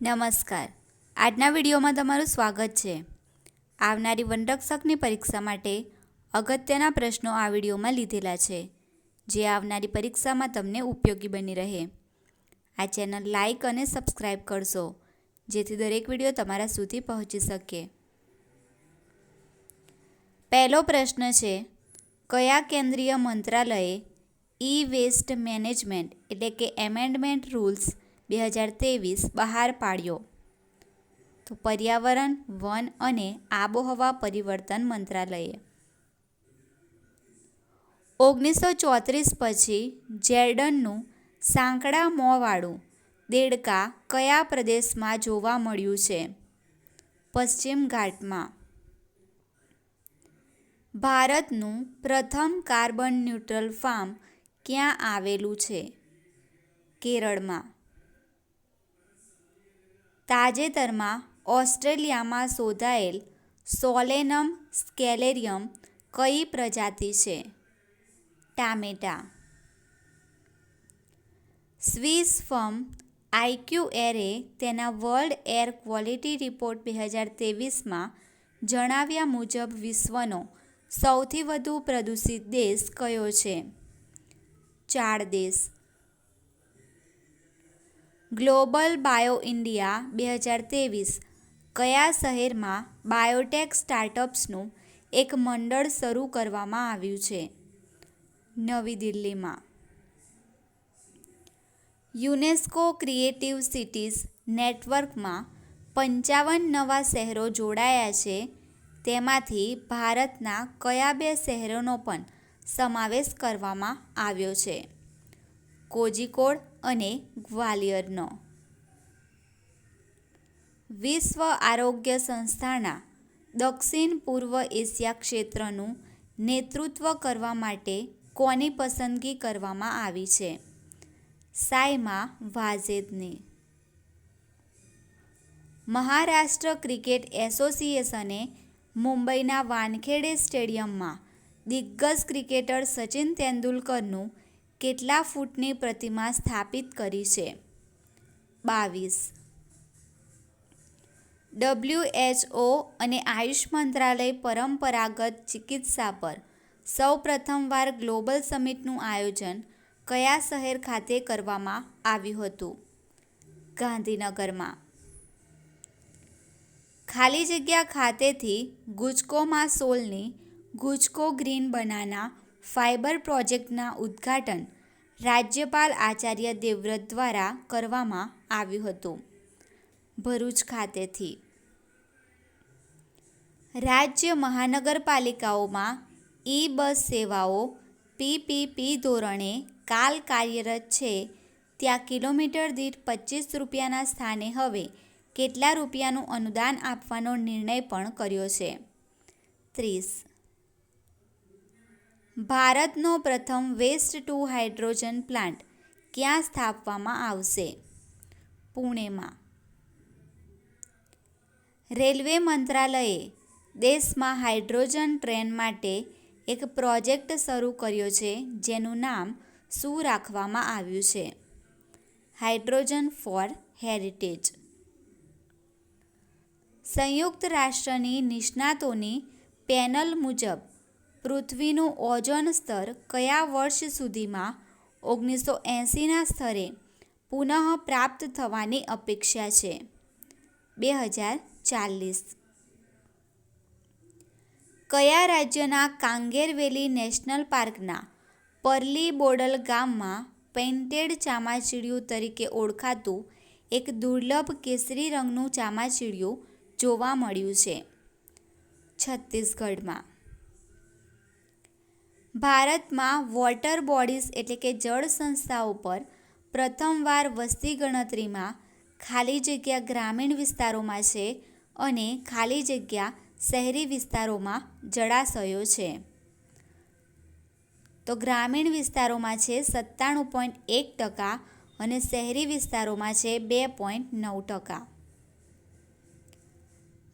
નમસ્કાર. આજના વિડીયોમાં તમારું સ્વાગત છે. આવનારી વનરક્ષકની પરીક્ષા માટે અગત્યના પ્રશ્નો આ વિડીયોમાં લીધેલા છે, જે આવનારી પરીક્ષામાં તમને ઉપયોગી બની રહે. આ ચેનલ લાઇક અને સબસ્ક્રાઈબ કરશો, જેથી દરેક વીડિયો તમારા સુધી પહોંચી શકે. પહેલો પ્રશ્ન છે, કયા કેન્દ્રીય મંત્રાલયે ઈ વેસ્ટ મેનેજમેન્ટ એટલે કે એમેન્ડમેન્ટ રૂલ્સ બે હજાર ત્રેવીસ બહાર પાડ્યો. તો પર્યાવરણ, વન અને આબોહવા પરિવર્તન મંત્રાલયે. ઓગણીસો ચોત્રીસ પછી જેર્ડનનું સાંકડા મોંવાળું દેડકા કયા પ્રદેશમાં જોવા મળ્યું છે? પશ્ચિમ ઘાટમાં. ભારતનું પ્રથમ કાર્બન ન્યુટ્રલ ફાર્મ ક્યાં આવેલું છે? કેરળમાં. તાજેતરમાં ઓસ્ટ્રેલિયામાં શોધાયેલ સોલેનમ સ્કેલેરિયમ કઈ પ્રજાતિ છે? ટામેટા. સ્વિસ ફર્મ આઈક્યુ એરે તેના વર્લ્ડ એર ક્વોલિટી રિપોર્ટ બે હજાર ત્રેવીસમાં જણાવ્યા મુજબ વિશ્વનો સૌથી વધુ પ્રદૂષિત દેશ કયો છે? ચાર દેશ. ગ્લોબલ બાયો ઇન્ડિયા બે હજાર ત્રેવીસ કયા શહેરમાં બાયોટેક સ્ટાર્ટઅપ્સનું એક મંડળ શરૂ કરવામાં આવ્યું છે? નવી દિલ્હીમાં. યુનેસ્કો ક્રિએટિવ સિટીઝ નેટવર્કમાં પંચાવન નવા શહેરો જોડાયા છે. તેમાંથી ભારતના કયા બે શહેરોનો પણ સમાવેશ કરવામાં આવ્યો છે? કોઝિકોડ અને ગ્વાલિયરનો. વિશ્વ આરોગ્ય સંસ્થાના દક્ષિણ પૂર્વ એશિયા ક્ષેત્રનું નેતૃત્વ કરવા માટે કોની પસંદગી કરવામાં આવી છે? સાયમા વાઝેદની. મહારાષ્ટ્ર ક્રિકેટ એસોસિએશને મુંબઈના વાનખેડે સ્ટેડિયમમાં દિગ્ગજ ક્રિકેટર સચિન તેંડુલકરનું કેટલા ફૂટની પ્રતિમા સ્થાપિત કરી છે? બાવીસ. ડબ્લ્યુએચઓ અને આયુષ મંત્રાલય પરંપરાગત ચિકિત્સા પર સૌ પ્રથમવાર ગ્લોબલ સમિટનું આયોજન કયા શહેર ખાતે કરવામાં આવ્યું હતું? ગાંધીનગરમાં. ખાલી જગ્યા ખાતેથી ગુજકોમાં સોલની ગુજકો ગ્રીન બનાના ફાઇબર પ્રોજેક્ટના ઉદ્ઘાટન રાજ્યપાલ આચાર્ય દેવવ્રત દ્વારા કરવામાં આવ્યું હતું. ભરૂચ ખાતેથી. રાજ્ય મહાનગરપાલિકાઓમાં ઈ બસ સેવાઓ પીપીપી ધોરણે કાલ કાર્યરત છે. ત્યાં કિલોમીટર દીઠ પચીસ રૂપિયાના સ્થાને હવે કેટલા રૂપિયાનું અનુદાન આપવાનો નિર્ણય પણ કર્યો છે. ત્રીસ. ભારતનો પ્રથમ વેસ્ટ ટુ હાઇડ્રોજન પ્લાન્ટ ક્યાં સ્થાપવામાં આવશે? પુણેમાં. રેલવે મંત્રાલયે દેશમાં હાઇડ્રોજન ટ્રેન માટે એક પ્રોજેક્ટ શરૂ કર્યો છે, જેનું નામ શું રાખવામાં આવ્યું છે? Hydrogen for heritage. સંયુક્ત રાષ્ટ્રની નિષ્ણાતોની પેનલ મુજબ પૃથ્વીનું ઓઝોન સ્તર કયા વર્ષ સુધીમાં ઓગણીસો એંસીના સ્તરે પુનઃ પ્રાપ્ત થવાની અપેક્ષા છે? બે હજાર ચાલીસ. કયા રાજ્યના કાંગેરવેલી નેશનલ પાર્કના પરલી બોડલ ગામમાં પેઇન્ટેડ ચામાચીડિયું તરીકે ઓળખાતું એક દુર્લભ કેસરી રંગનું ચામાચીડિયું જોવા મળ્યું છે? છત્તીસગઢમાં. ભારતમાં વોટર બોડીઝ એટલે કે જળ સંસ્થાઓ પર પ્રથમવાર વસ્તી ગણતરીમાં ખાલી જગ્યા ગ્રામીણ વિસ્તારોમાં છે અને ખાલી જગ્યા શહેરી વિસ્તારોમાં જળાશયો છે. તો ગ્રામીણ વિસ્તારોમાં છે સત્તાણું પોઈન્ટ એક ટકા અને શહેરી વિસ્તારોમાં છે બે પોઈન્ટ નવ ટકા.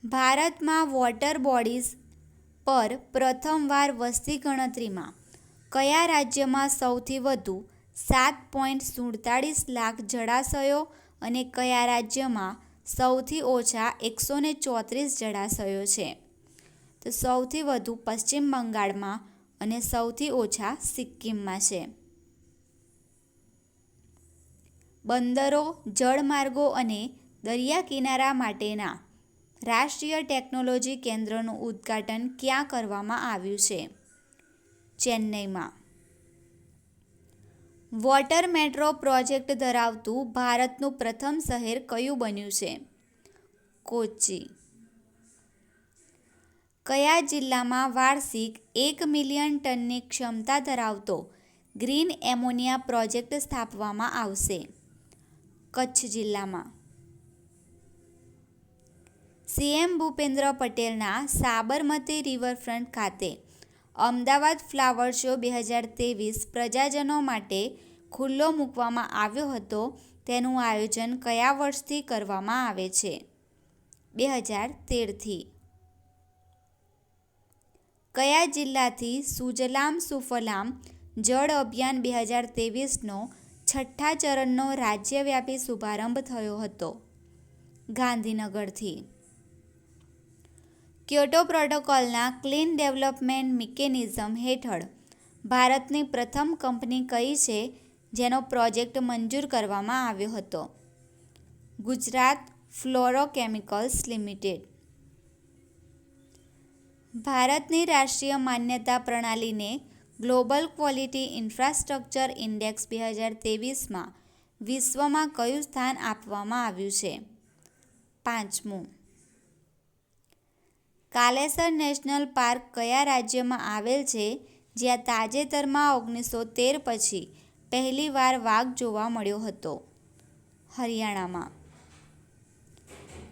ભારતમાં વોટર બોડીઝ પર પ્રથમવાર વસ્તી ગણતરીમાં કયા રાજ્યમાં સૌથી વધુ સાત પોઈન્ટ સુડતાળીસ લાખ જળાશયો અને કયા રાજ્યમાં સૌથી ઓછા એકસો ને ચોત્રીસ જળાશયો છે? તો સૌથી વધુ પશ્ચિમ બંગાળમાં અને સૌથી ઓછા સિક્કિમમાં છે. બંદરો, જળમાર્ગો અને દરિયા કિનારા માટેના રાષ્ટ્રીય ટેકનોલોજી કેન્દ્રનું ઉદ્ઘાટન ક્યાં કરવામાં આવ્યું છે? ચેન્નઈમાં. વોટર મેટ્રો પ્રોજેક્ટ ધરાવતું ભારતનું પ્રથમ શહેર કયું બન્યું છે? કોચી કયા જિલ્લામાં વાર્ષિક એક મિલિયન ટનની ક્ષમતા ધરાવતો ગ્રીન એમોનિયા પ્રોજેક્ટ સ્થાપવામાં આવશે? કચ્છ જિલ્લામાં. સીએમ ભૂપેન્દ્ર પટેલના સાબરમતી રિવરફ્રન્ટ ખાતે અમદાવાદ ફ્લાવર શો બે હજાર ત્રેવીસ પ્રજાજનો માટે ખુલ્લો મૂકવામાં આવ્યો હતો. તેનું આયોજન કયા વર્ષથી કરવામાં આવે છે? બે હજાર તેરથી. કયા જિલ્લાથી સુજલામ સુફલામ જળ અભિયાન બે હજાર ત્રેવીસનો છઠ્ઠા ચરણનો રાજ્યવ્યાપી શુભારંભ થયો હતો? ગાંધીનગરથી. ક્યોટો પ્રોટોકોલના ક્લીન ડેવલપમેન્ટ મિકેનિઝમ હેઠળ ભારતની પ્રથમ કંપની કઈ છે જેનો પ્રોજેક્ટ મંજૂર કરવામાં આવ્યો હતો? Gujarat fluorochemicals limited. ભારતની રાષ્ટ્રીય માન્યતા પ્રણાલીને ગ્લોબલ ક્વોલિટી ઇન્ફ્રાસ્ટ્રક્ચર ઇન્ડેક્સ બે હજાર ત્રેવીસમાં વિશ્વમાં કયું સ્થાન આપવામાં આવ્યું છે? પાંચમું કાલેસર નેશનલ પાર્ક કયા રાજ્યમાં આવેલ છે? જ્યાં તાજેતરમાં ઓગણીસો તેર પછી પહેલીવાર વાઘ જોવા મળ્યો હતો. હરિયાણામાં.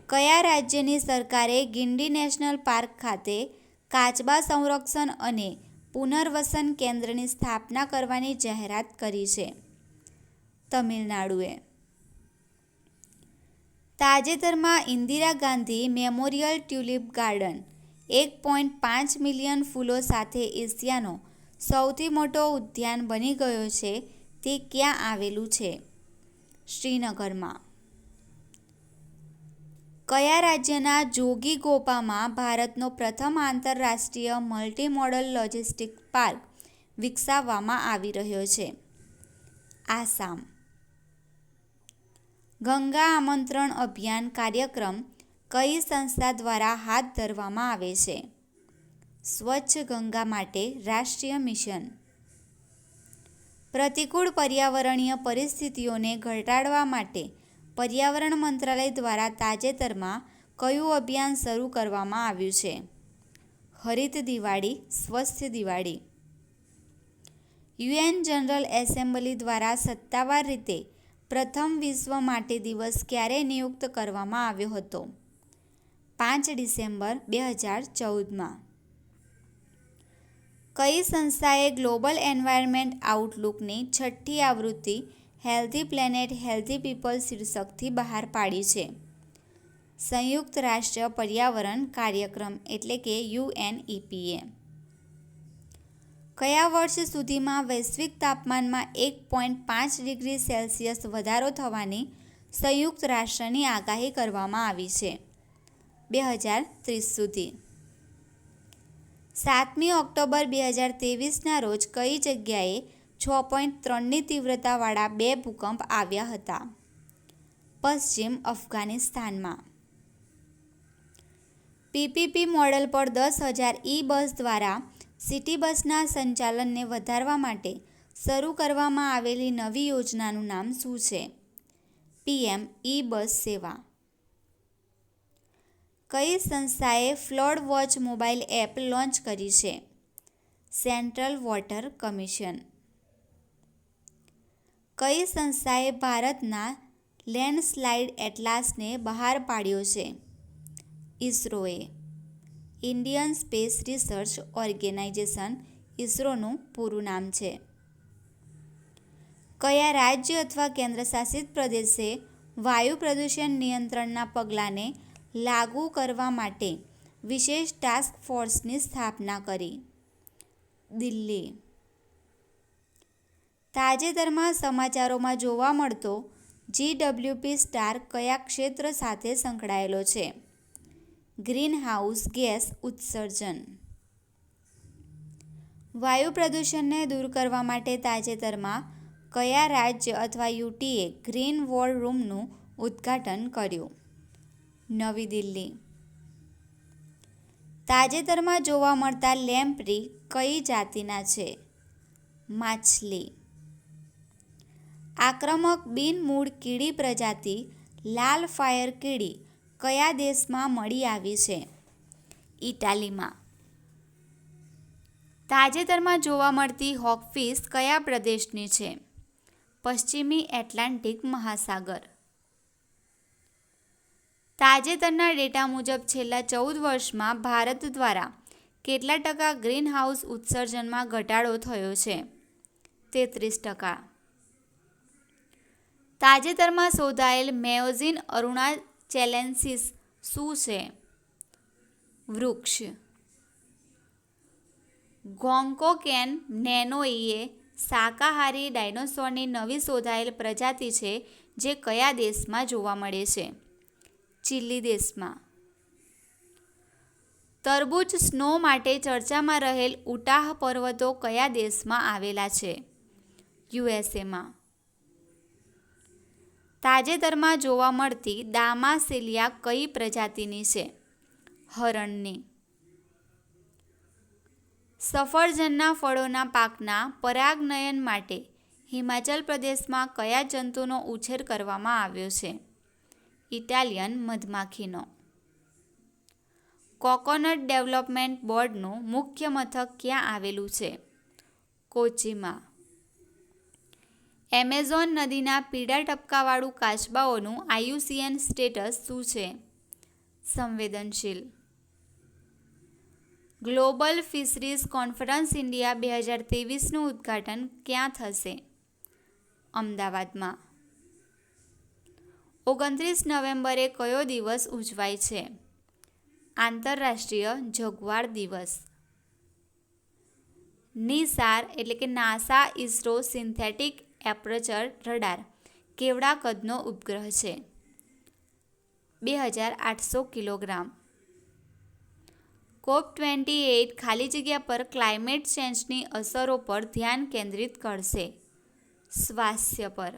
કયા રાજ્યની સરકારે ગિંડી નેશનલ પાર્ક ખાતે કાચબા સંરક્ષણ અને પુનર્વસન કેન્દ્રની સ્થાપના કરવાની જાહેરાત કરી છે? તમિલનાડુએ. તાજેતરમાં Indira Gandhi memorial tulip garden, એક પોઈન્ટ પાંચ મિલિયન ફૂલો સાથે એશિયાનો સૌથી મોટો ઉદ્યાન બની ગયો છે, તે ક્યાં આવેલું છે? શ્રીનગરમાં. કયા રાજ્યના જોગી ગોપામાં ભારતનો પ્રથમ આંતરરાષ્ટ્રીય મલ્ટી મોડલ લોજિસ્ટિક પાર્ક વિકસાવવામાં આવી રહ્યો છે? આસામ. ગંગા આમંત્રણ અભિયાન કાર્યક્રમ કઈ સંસ્થા દ્વારા હાથ ધરવામાં આવે છે? સ્વચ્છ ગંગા માટે રાષ્ટ્રીય મિશન. પ્રતિકૂળ પર્યાવરણીય પરિસ્થિતિઓને ઘટાડવા માટે પર્યાવરણ મંત્રાલય દ્વારા તાજેતરમાં કયું અભિયાન શરૂ કરવામાં આવ્યું છે? હરિત દિવાળી, સ્વસ્થ દિવાળી. યુએન જનરલ એસેમ્બલી દ્વારા સત્તાવાર રીતે પ્રથમ વિશ્વ માટે દિવસ ક્યારે નિયુક્ત કરવામાં આવ્યો હતો? પાંચ ડિસેમ્બર બે હજાર ચૌદમાં. કઈ સંસ્થાએ ગ્લોબલ એન્વાયરમેન્ટ આઉટલુકની છઠ્ઠી આવૃત્તિ હેલ્ધી પ્લેનેટ હેલ્ધી પીપલ શીર્ષકથી બહાર પાડી છે? સંયુક્ત રાષ્ટ્ર પર્યાવરણ કાર્યક્રમ એટલે કે યુએનઈપીએ. કયા વર્ષ સુધીમાં વૈશ્વિક તાપમાનમાં એક પોઈન્ટ પાંચ ડિગ્રી સેલ્સિયસ વધારો થવાની સંયુક્ત રાષ્ટ્રની આગાહી કરવામાં આવી છે? બે હજાર ત્રીસ સુધી. સાતમી ઓક્ટોબર બે હજાર ત્રેવીસના રોજ કઈ જગ્યાએ છ પોઈન્ટ ત્રણની તીવ્રતાવાળા બે ભૂકંપ આવ્યા હતા? પશ્ચિમ અફઘાનિસ્તાનમાં. પીપીપી મોડલ પર દસ હજાર ઈ બસ દ્વારા સિટી બસના સંચાલનને વધારવા માટે શરૂ કરવામાં આવેલી નવી યોજનાનું નામ શું છે? પીએમ ઈ બસ સેવા. કઈ સંસ્થાએ flood watch mobile app launch કરી છે? Central water commission. કઈ સંસ્થાએ ભારતના લેન્ડસ્લાઇડ એટલાસને બહાર પાડ્યો છે? ઇસરોએ. ઇન્ડિયન સ્પેસ રિસર્ચ ઓર્ગેનાઇઝેશન ઇસરોનું પૂરું નામ છે. કયા રાજ્ય અથવા કેન્દ્રશાસિત પ્રદેશે વાયુ પ્રદૂષણ નિયંત્રણના પગલાંને લાગુ કરવા માટે વિશેષ ટાસ્ક ફોર્સની સ્થાપના કરી? દિલ્હી. તાજેતરમાં સમાચારોમાં જોવા મળતો જીડબ્લ્યુપી સ્ટાર કયા ક્ષેત્ર સાથે સંકળાયેલો છે? ગ્રીનહાઉસ ગેસ ઉત્સર્જન. વાયુ પ્રદૂષણને દૂર કરવા માટે તાજેતરમાં કયા રાજ્ય અથવા યુટીએ ગ્રીન વોર રૂમનું ઉદ્ઘાટન કર્યું? નવી દિલ્હી. તાજેતરમાં જોવા મળતા લેમ્પ્રી કઈ જાતિના છે? માછલી. આક્રમક બિનમૂળ કીડી પ્રજાતિ લાલ ફાયર કીડી કયા દેશમાં મળી આવી છે? ઇટાલીમાં. તાજેતરમાં જોવા મળતી હોકફિશ કયા પ્રદેશની છે? પશ્ચિમી એટલાન્ટિક મહાસાગર. તાજેતરના ડેટા મુજબ છેલ્લા ચૌદ વર્ષમાં ભારત દ્વારા કેટલા ટકા ગ્રીનહાઉસ ઉત્સર્જનમાં ઘટાડો થયો છે? તેત્રીસ ટકા. તાજેતરમાં શોધાયેલ મેયોઝિન અરુણા ચેલેન્સિસ શું છે? વૃક્ષ. ગોંકોકેન નેનોઈએ શાકાહારી ડાયનોસોરની નવી શોધાયેલ પ્રજાતિ છે જે કયા દેશમાં જોવા મળે છે? ચીલી દેશમાં. તરબૂચ સ્નો માટે ચર્ચામાં રહેલ ઉટાહ પર્વતો કયા દેશમાં આવેલા છે? યુએસએમાં તાજેતરમાં જોવા મળતી દામાસેલિયા કઈ પ્રજાતિની છે? હરણની. સફરજનના ફળોના પાકના પરાગનયન માટે હિમાચલ પ્રદેશમાં કયા જંતુનો ઉછેર કરવામાં આવ્યો છે? ઇટાલિયન મધમાખીનો. કોકોનટ ડેવલપમેન્ટ બોર્ડનું મુખ્ય મથક ક્યાં આવેલું છે? કોચીમાં. એમેઝોન નદીના પીળા ટપકાવાળું કાચબાઓનું આયુસીએન સ્ટેટસ શું છે? સંવેદનશીલ. ગ્લોબલ ફિશરીઝ કોન્ફરન્સ ઇન્ડિયા બે હજાર ત્રેવીસનું ઉદ્ઘાટન ક્યાં થશે? અમદાવાદમાં. ઓગણત્રીસ નવેમ્બરે કયો દિવસ ઉજવાય છે? આંતરરાષ્ટ્રીય જગવાર દિવસ. નિસાર એટલે કે NASA ISRO synthetic aperture radar. કેવડા કદનો ઉપગ્રહ છે? બે હજાર આઠસો કિલોગ્રામ. કોપ ટ્વેન્ટી એઇટ ખાલી જગ્યા પર ક્લાઇમેટ ચેન્જની અસરો પર ધ્યાન કેન્દ્રિત કરશે. સ્વાસ્થ્ય પર.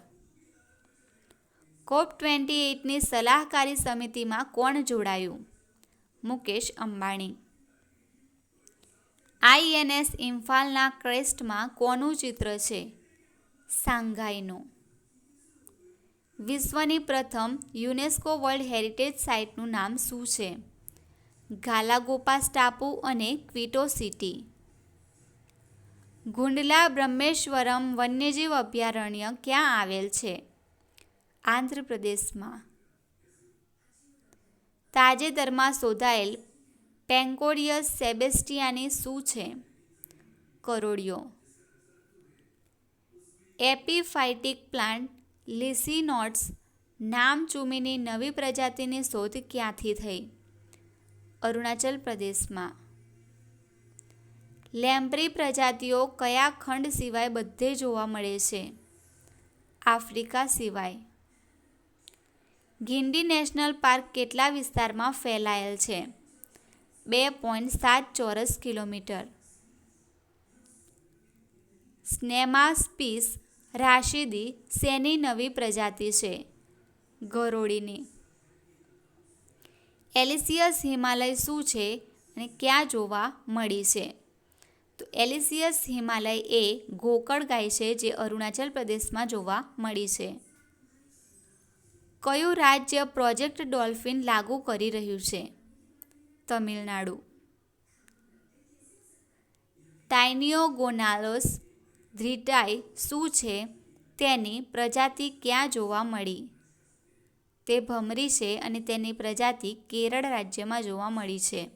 કોપ ટ્વેન્ટી એઇટની સલાહકારી સમિતિમાં કોણ જોડાયું? મુકેશ અંબાણી. આઈએનએસ ઇમ્ફાલના ક્રેસ્ટમાં કોનું ચિત્ર છે? સાંઘાઈનું. વિશ્વની પ્રથમ યુનેસ્કો વર્લ્ડ હેરિટેજ સાઇટનું નામ શું છે? ગાલાગોપાસ ટાપુ અને ક્વિટો સિટી. ગુંડલા બ્રહ્મેશ્વરમ વન્યજીવ અભયારણ્ય ક્યાં આવેલ છે? આંધ્રપ્રદેશમાં. તાજેતરમાં શોધાયેલ પેન્કોડિયસ સેબેસ્ટિયાની શું છે? કરોડિયો. એપીફાઇટિક પ્લાન્ટ લિસિનોટ્સ નામ ચૂમીની નવી પ્રજાતિની શોધ ક્યાંથી થઈ? અરુણાચલ પ્રદેશમાં. લેમ્પ્રી પ્રજાતિઓ કયા ખંડ સિવાય બધે જોવા મળે છે? આફ્રિકા સિવાય. ગિંડી નેશનલ પાર્ક કેટલા વિસ્તારમાં ફેલાયેલ છે? બે પોઈન્ટ સાત ચોરસ કિલોમીટર. સ્નેમાસ્પીસ રાશિદી શેની નવી પ્રજાતિ છે? ગરોળીની એલિસિયસ હિમાલય શું છે અને ક્યાં જોવા મળી છે? તો એલિસિયસ હિમાલય એ ગોકળ ગાય છે જે અરુણાચલ પ્રદેશમાં જોવા મળી છે. કયું રાજ્ય પ્રોજેક્ટ ડોલ્ફિન લાગુ કરી રહ્યું છે? તમિલનાડુ. ટાઇનિયોગોનાલોસ ધ્રિટાઈ શું છે તેની પ્રજાતિ ક્યાં જોવા મળી? તે ભમરી છે અને તેની પ્રજાતિ કેરળ રાજ્યમાં જોવા મળી છે.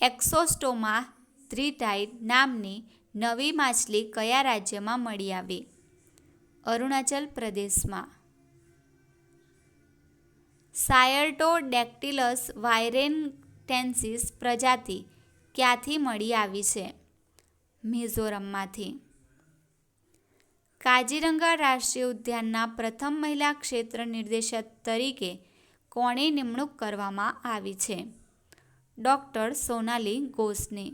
એક્સોસ્ટોમા ધ્રિટાઈ નામની નવી માછલી કયા રાજ્યમાં મળી આવી? અરુણાચલ પ્રદેશમાં. સાયર્ટો ડેક્ટિલસ વાયરેન્ટેન્સિસ પ્રજાતિ ક્યાંથી મળી આવી છે? મિઝોરમમાંથી. કાજીરંગા રાષ્ટ્રીય ઉદ્યાનના પ્રથમ મહિલા ક્ષેત્ર નિર્દેશક તરીકે કોણે નિમણૂક કરવામાં આવી છે? ડૉક્ટર સોનાલી ઘોષની.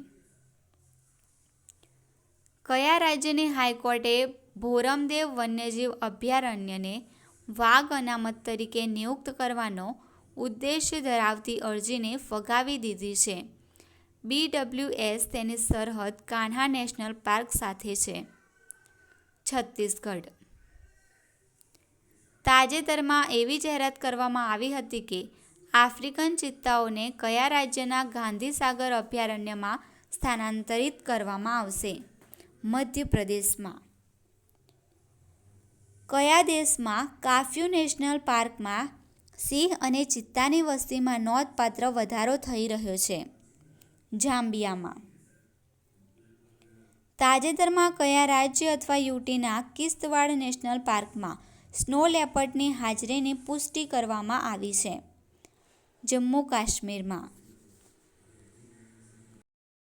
કયા રાજ્યની હાઈકોર્ટે ભોરમદેવ વન્યજીવ અભયારણ્યને વાઘ અનામત તરીકે નિયુક્ત કરવાનો ઉદ્દેશ્ય ધરાવતી અરજીને ફગાવી દીધી છે? બીડબ્લ્યુએસ તેની સરહદ કાન્હા નેશનલ પાર્ક સાથે છે. છત્તીસગઢ. તાજેતરમાં એવી જાહેરાત કરવામાં આવી હતી કે આફ્રિકન ચિત્તાઓને કયા રાજ્યના ગાંધીસાગર અભયારણ્યમાં સ્થાનાંતરિત કરવામાં આવશે? મધ્યપ્રદેશમાં. કયા દેશમાં કાફ્યુ નેશનલ પાર્કમાં સિંહ અને ચિત્તાની વસ્તીમાં નોંધપાત્ર વધારો થઈ રહ્યો છે? જામ્બિયામાં તાજેતરમાં કયા રાજ્ય અથવા યુટીના કિસ્તવાડ નેશનલ પાર્કમાં સ્નો લેપર્ડની હાજરીની પુષ્ટિ કરવામાં આવી છે? જમ્મુ કાશ્મીરમાં.